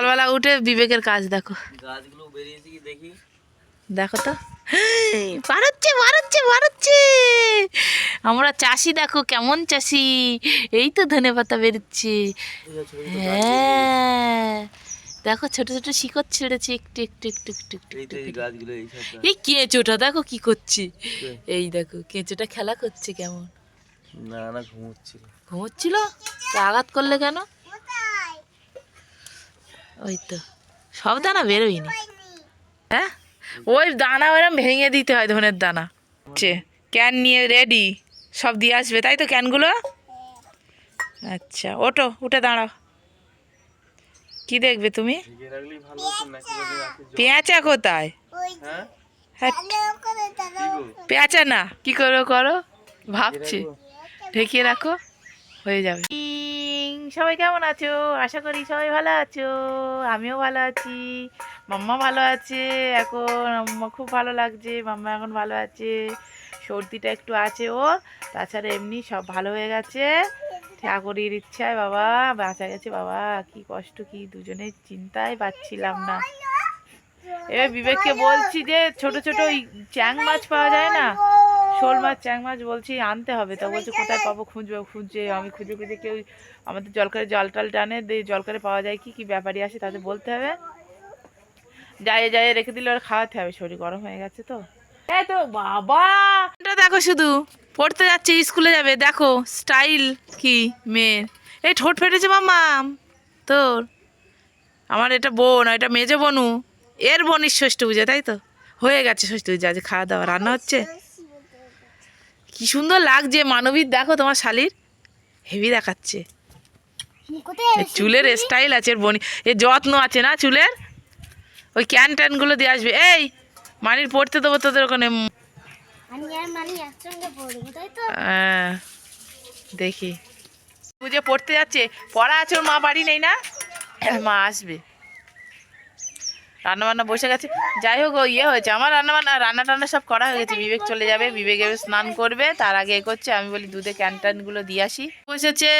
সকালবেলা উঠে বিবেকের কাজ দেখো। গাছগুলো বেরিয়েছে কি দেখি? দেখো তো। বাড়াচ্ছে বাড়াচ্ছে বাড়াচ্ছে। আমরা চাষি দেখো কেমন চাষি। এই তো ধনে পাতা বেরোচ্ছে। হ্যাঁ। দেখো ছোট ছোট শিকড় ছেড়েছে একটু একটু একটু একটু একটু এই কেঁচোটা দেখো কি করছে। এই দেখো কেঁচোটা খেলা করছে কেমন। না না ঘুমোচ্ছিল। ঘুমোচ্ছিল? তা আঘাত করলে কেন? ওই তো সব দানা বেরোয়নি। হ্যাঁ? ওই দানা ওরম ভেঙে দিতে হয় ধনের দানা। হচ্ছে ক্যান নিয়ে রেডি সব দিয়ে আসবে, তাই তো ক্যানগুলো আচ্ছা ওটো উঠে দাঁড়াও। কি দেখবে তুমি? পেঁচা কোথায়? হ্যাঁ? পেঁচা না। কি করো করো? ভাবছি? ঢেকে রাখো। হয়ে যাবে। সবাই কেমন আছো? আশা করি সবাই ভালো আছো। আমিও ভালো আছি। মাম্মা ভালো আছে। এখন আম্মা খুব ভালো লাগছে। মাম্মা এখন ভালো আছে। সর্দিটা একটু আছে ও। তাছাড়া এমনি সব ভালো হয়ে গেছে। ঠাকুরের ইচ্ছায় বাবা, বাঁচা গেছে বাবা। কি কষ্ট, কি দুজনের চিন্তায় পাচ্ছিলাম না। এবার বিবেককে বলছি যে ছোট ছোট ওই চ্যাং মাছ পাওয়া যায় না? শোল মাছ চ্যাং মাছ বলছি আনতে হবে। তা বলছে কোথায় পাবো খুঁজবে খুঁজছে আমি খুঁজে খুঁজে কেউ আমাদের জলকারে জল টল টানে দিয়ে জলকারে পাওয়া যায় কি কি ব্যাপারই আসে তাদের বলতে হবে। যাই যাই রেখে দিলে ওরা খাওয়াতে হবে শরীর গরম হয়ে গেছে তো। এই তো বাবা! এটা দেখো শুধু পড়তে যাচ্ছে স্কুলে যাবে দেখো স্টাইল কি মেয়ের। এই ঠোঁট ফেটেছে মাম্মাম তোর। আমার এটা বোন এটা মেজে বনু এর বোনির ষষ্ঠ পূজা তাই তো? হয়ে গেছে ষষ্ঠ পূজা আজ খাওয়া দাওয়া রান্না হচ্ছে। কি সুন্দর লাগছে মানবীর দেখো তোমার শালির। হেভি দেখাচ্ছে। চুলের স্টাইল আছে বনি এর যত্ন আছে না চুলের? ওই ক্যান ট্যানগুলো দিয়ে আসবে। এই মানির পড়তে দেবো তোদের ওখানে। আহ, দেখি। পড়তে যাচ্ছে পড়া আছে ওর মা বাড়ি নেই না? মা আসবে। রান্না বান্না বসে গেছে। যাই হোক ইয়ে হয়েছে। আমার রান্না বান্না রান্না টান্না সব করা হয়ে গেছে। বিবেক চলে যাবে, বিবেক এবার স্নান করবে, তার আগে এ করছে আমি বলি, দুধে ক্যান ট্যানগুলো দিয়ে আসি। বসেছে।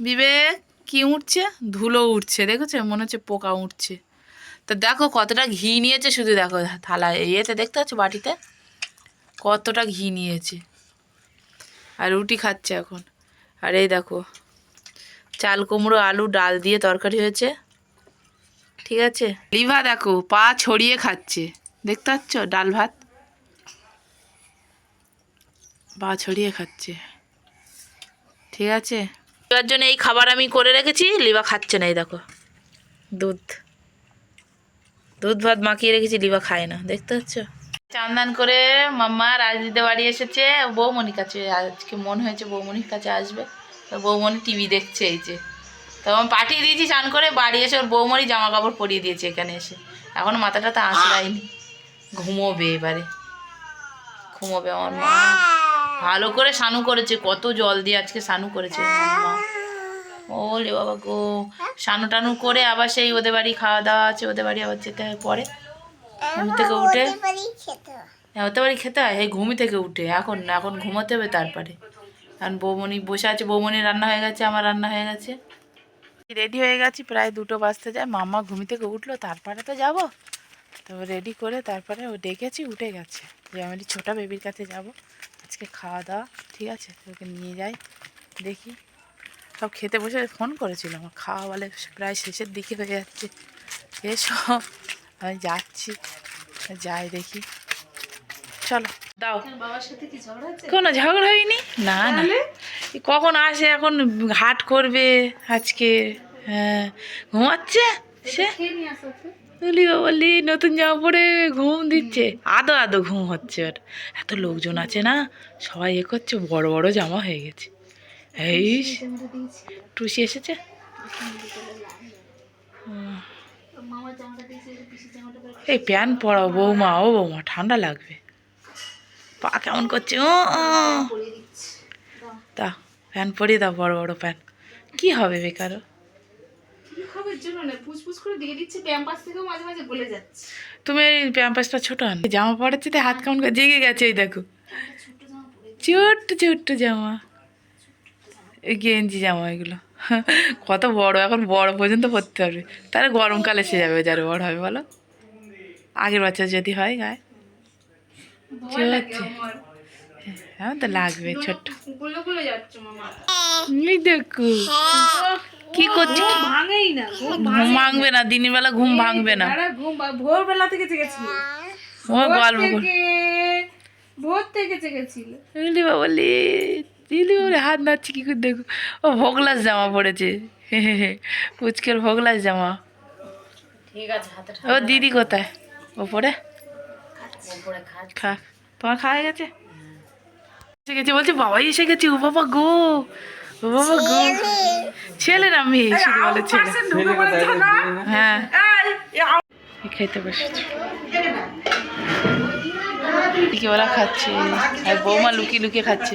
বিবেক, কি উঠছে? ধুলো উঠছে, দেখেছ? মনে হচ্ছে পোকা উঠছে। তো দেখো, কতটা ঘি নিয়েছে। শুধু দেখো থালায় ইয়েতে দেখতে পাচ্ছ, বাটিতে? কতটা ঘি নিয়েছে। আর রুটি খাচ্ছে এখন। আর এই দেখো, চাল কুমড়ো, আলু, ডাল দিয়ে তরকারি হয়েছে। ঠিক আছে? লিভা দেখো পা ছড়িয়ে খাচ্ছে। দেখতে পাচ্ছ? ডাল ভাত? পা ছড়িয়ে খাচ্ছে। ঠিক আছে? লিভার জন্য এই খাবার আমি করে রেখেছি লিভা খাচ্ছে না এই দেখো। দুধ। দুধ ভাত মাখিয়ে রেখেছি লিভা খায় না। দেখতে পাচ্ছ? চান্দান করে মাম্মা রাজদিতে বাড়ি এসেছে। বৌমণির কাছে আজকে মন হয়েছে বৌমণির কাছে আসবে। তো বৌমণি টিভি দেখছে এই যে। তো আমি পাঠিয়ে দিয়েছি চান করে, বাড়ি এসে ওর বৌমণি জামা কাপড় পরিয়ে দিয়েছে এখানে এসে। এখন মাথাটা তো আঁচড়ায়নি। ঘুমোবে এবারে। ঘুমোবে আমার মা। ভালো করে স্নানু করেছে, কত জল দিয়ে আজকে স্নানু করেছে ওলে বাবা গো। স্নানু টানু করে আবার সেই ওদের বাড়ি খাওয়া দাওয়া আছে, ওদের বাড়ি আবার যেতে হয় পরে। ঘুম থেকে উঠে। হয়। ওদের বাড়ি খেতে হয়? এই ঘুমি থেকে উঠে। এখন না, এখন ঘুমোতে হবে তারপরে। কারণ বৌমণি বসে আছে বৌমণি রান্না হয়ে গেছে, আমার রান্না হয়ে গেছে। রেডি হয়ে গেছি প্রায় দুটো বাজতে যায়। মামা ঘুমি থেকে উঠল তারপরে তো যাব। তো রেডি করে তারপরে ও ডেকেছি উঠে গেছে। যে আমি ছোটা বেবির কাছে যাব। আজকে খাওয়া দাওয়া ঠিক আছে? ওকে নিয়ে যাই দেখি। সব খেতে বসে ফোন করেছিল আমার। খাওয়া বলে প্রায় শেষের দিকে হয়ে যাচ্ছে। এসব আমি যাচ্ছি। যাই দেখি। চলো দাও। বাবার সাথে কি ঝগড়া কোনো ঝগড়া হয়নি? না না। কখন আসে, এখন হাট করবে, আজকে হ্যাঁ ঘুমাচ্ছে সে? বলি বলি, নতুন জামা পরে ঘুম দিচ্ছে। আদো আদো ঘুম হচ্ছে ওর। এত লোকজন আছে না, সবাই এ করছে, বড় বড় জামা হয়ে গেছে। এই টুসি এসেছে। এই প্যান্ট পরাও বৌমা, ও বৌমা, ঠান্ডা লাগবে। পা কেমন করছে? ও। তা প্যান পরিয়ে দাও বড় বড় প্যান কি হবে বেকারও তুমি প্যাম্পাসটা ছোট আন। জামা পড়াচ্ছে তো হাত কেমন জেগে গেছে এই দেখো। ছোট্ট ছোট্ট জামা। এই গেঞ্জি জামা এগুলো। কত বড় এখন বড় পর্যন্ত পড়তে পারবে তাহলে গরমকালে সে যাবে যার বড় হবে বলো। আগের বছর যদি হয় গায়ে। হ্যাঁ তো লাগবে ছোট্ট। গুলো গুলো যাচ্ছে মামা। এই দেখো। কি করছি? ভাঙেই না ঘুম ভাঙবে না দিনের বেলা ঘুম ভাঙবে না। ঘুম ভোরবেলা থেকে জেগেছিল ও গল্প থেকে ভোর থেকে জেগেছিল দিলি বলি দিলি বলে হাত নাচছে কি করে দেখো। ও ভোগলাস জামা পড়েছে। পুচকের ভোগলাস জামা। ঠিক আছে ও দিদি কোথায়? ওপরে? খা তোমার খাওয়া গেছে? এসে গেছে বলছে বাবাই এসে গেছে ও বাবা গো ও বাবা গো। ছেলে না মেয়ে শুধু বলে ছেলে? হ্যাঁ। এই খেতে বসেছে। কি ওরা খাচ্ছে আর বৌমা লুকিয়ে লুকিয়ে খাচ্ছে।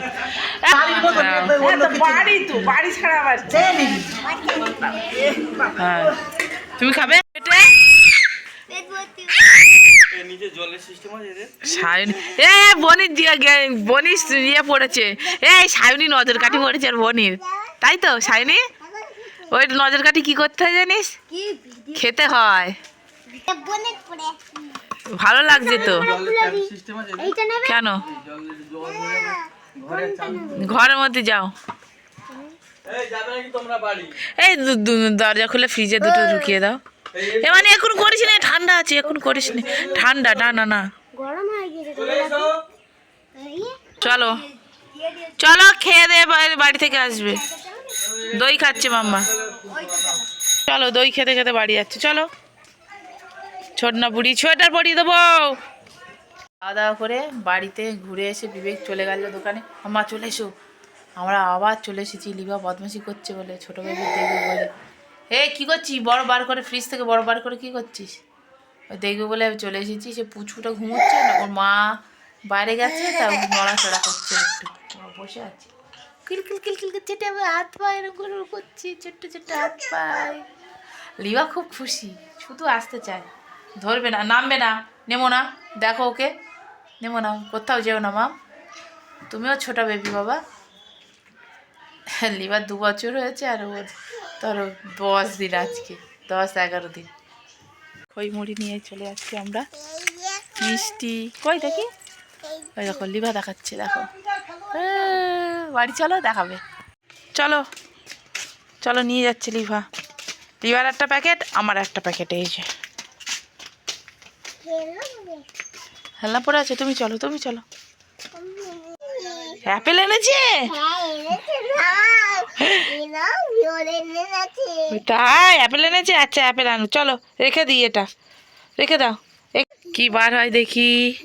আবার। হ্যাঁ। তুমি খাবে এটা এ, নিচে জলের সিস্টেম আছে এদের সায়নি এ বনির দিয়ে গে- বনির ইয়ে পড়েছে। এই সায়নি নজর কাঠি পড়েছে আর বনির। তাই তো সায়নি ওই নজর কাঠি কি করতে হয় জানিস? খেতে হয়। ভালো লাগছে তো। কেন? চালু ঘরের মধ্যে যাও। এই যাবে নাকি তোমরা বাড়ি? এই দু- দু- দরজা খুলে ফ্রিজে দুটো ঢুকিয়ে দাও। এ মানে এখন করিস না ঠান্ডা আছে এখন করিস না। ঠান্ডা না না না। গরম হয়ে গেছে চলে চলো খেয়ে দে বাড়ি- বাড়ি থেকে আসবে। দই খাচ্ছে মাম্মা। চলো। দই খেতে খেতে বাড়ি যাচ্ছে। চলো। ছোট না বুড়ি সোয়েটার পরিয়ে দেবো। খাওয়া দাওয়া করে বাড়িতে ঘুরে এসে বিবেক চলে গেল দোকানে। আম্মা চলে এসো। আমরা আবার চলে এসেছি লিবা বদমাশি করছে বলে ছোটো বেবি দেখবে বলে। এ কি করছিস? বড় বার করে ফ্রিজ থেকে বড় বার করে কি করছিস? ওই দেখবে বলে চলে এসেছি সে পুচকুটা ঘুমোচ্ছে না ওর মা বাইরে গেছে তা ও নড়াচড়া করছে একটু। বসে আছে। কিলকিল কিলকিল করছে এটা হাত পা এরকম করে করছে ছোট্ট ছোট্ট হাত পায় লিবা খুব খুশি শুধু আসতে চায় ধরবে না নামবে না নেমো না দেখো ওকে নেমো না কোথাও যেও না মাম তুমিও ছোটা বেবি বাবা। লিবার দু বছর হয়েছে আর ও ধরো দশ দিন আজকে দশ এগারো দিন। খই মুড়ি নিয়ে চলে আসছি আমরা? মিষ্টি। কই দেখি? ওই দেখো লিভা দেখাচ্ছে দেখো। বাড়ি চলো দেখাবে। চলো চলো নিয়ে যাচ্ছে লিভা। লিভার একটা প্যাকেট আমার একটা প্যাকেট এই যে। হেলনা পড়ে আছে তুমি চলো তুমি চলো। অ্যাপেল এনেছে? তাই অ্যাপেল এনেছে? আচ্ছা অ্যাপেল আনো চলো, রেখে দিই এটা। রেখে দাও। এ- কি বার হয় দেখি।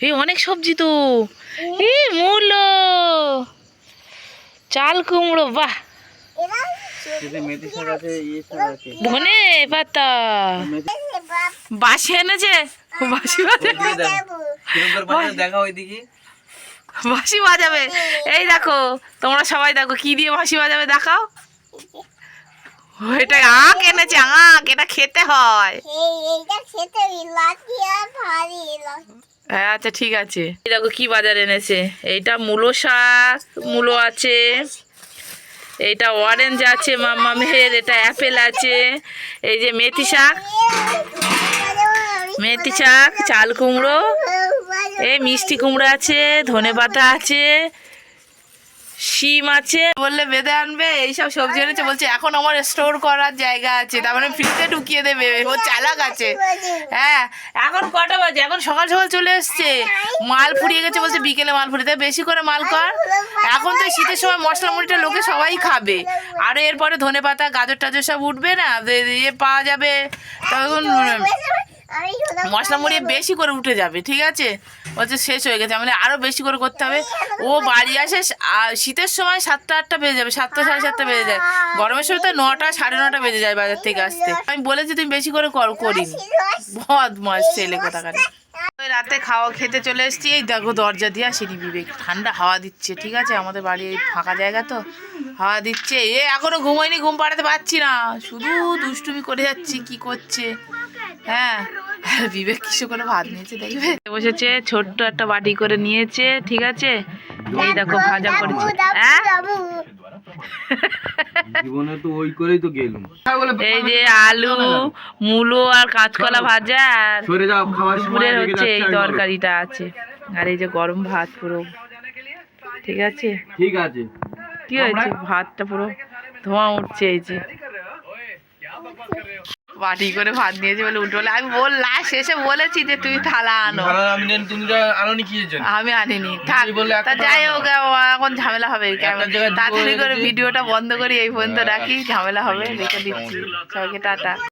এই অনেক সবজি তো। এই মূলো। চাল কুমড়ো, বাহ! ধনে পাতা। বাসি এনেছে? বাসি কিরম দেখা ওইদিকে বাসি বাজাবে। এই দেখো তোমরা সবাই দেখো কি দিয়ে বাসি বাজাবে দেখাও। এটা আঁক এনেছে আঁক এটা খেতে হয়। হ্যাঁ আচ্ছা ঠিক আছে। এই দেখো কি বাজার এনেছে এইটা মূলো শাক মূলো আছে। এইটা অরেঞ্জ আছে মাম্মা মেহের এটা অ্যাপেল আছে। এই যে মেথি শাক। মেথি শাক চাল কুমড়ো এই মিষ্টি কুমড়ো আছে, ধনে পাতা আছে, শিম আছে। বললে বেঁধে আনবে, এইসব সবজি এনেছে, বলছে, এখন আমার স্টোর করার জায়গা আছে। তার মানে ফ্রিজে ঢুকিয়ে দেবে, ও চালাক আছে। হ্যাঁ এখন কটা বাজে? এখন সকাল সকাল চলে এসছে। মাল ফুরিয়ে গেছে বলছে, বিকেলে মাল ফুরিয়ে বেশি করে মাল কর। এখন তো শীতের সময় মশলা মুড়িটা লোকে সবাই খাবে। আর এরপরে ধনে পাতা, গাজর টাজর সব উঠবে না ইয়ে পাওয়া যাবে। তখন মশলা মুড়িয়ে বেশি করে উঠে যাবে ঠিক আছে? বলছে শেষ হয়ে গেছে। মানে আরও বেশি করে করতে হবে। ও বাড়ি আসে শীতের সময় সাতটা আটটা বেজে যাবে সাতটা সাড়ে সাতটা বেজে যায়। গরমের সময় তো নটা সাড়ে নটা বেজে যায় বাজার থেকে আসতে। আমি বলেছি তুমি বেশি করে কর করিনি। বদমাস ছেলে কোথাকার। রাতে খাওয়া খেতে চলে এসেছি। এই দেখো দরজা দিয়ে আসেনি বিবেক। ঠান্ডা হাওয়া দিচ্ছে ঠিক আছে? আমাদের বাড়ি এই ফাঁকা জায়গা তো। হাওয়া দিচ্ছে। এ এখনও ঘুমোয়নি ঘুম পাড়াতে পারছি না। শুধু দুষ্টুমি করে যাচ্ছি কি করছে? হ্যাঁ। বিবেক কিছু করে ভাত নিয়েছে দেখবে? বসেছে ছোট্ট একটা বাটি করে নিয়েছে ঠিক আছে? এই দেখো ভাজা করেছে। হ্যাঁ? জীবনে তো ওই করেই তো গেলুম। এই যে আলু মূলো আর কাঁচকলা ভাজা আর দুপুরের হচ্ছে এই। তরকারিটা আছে। আর এই যে গরম ভাত পুরো। ঠিক আছে? ঠিক আছে। কি হয়েছে? ভাতটা পুরো ধোঁয়া উঠছে এই যে। বাটি করে ভাত নিয়েছে বলে উঠে বলে আমি বললাম শেষে বলেছি যে তুমি থালা আনো। আমি তুমি আনোনি কি জন্য? আমি আনিনি। তা যাই হোক এখন ঝামেলা হবে তাড়াতাড়ি করে। ভিডিওটা বন্ধ করি এই পর্যন্ত রাখি ঝামেলা হবে রেখে দিচ্ছি। সবাইকে টাটা।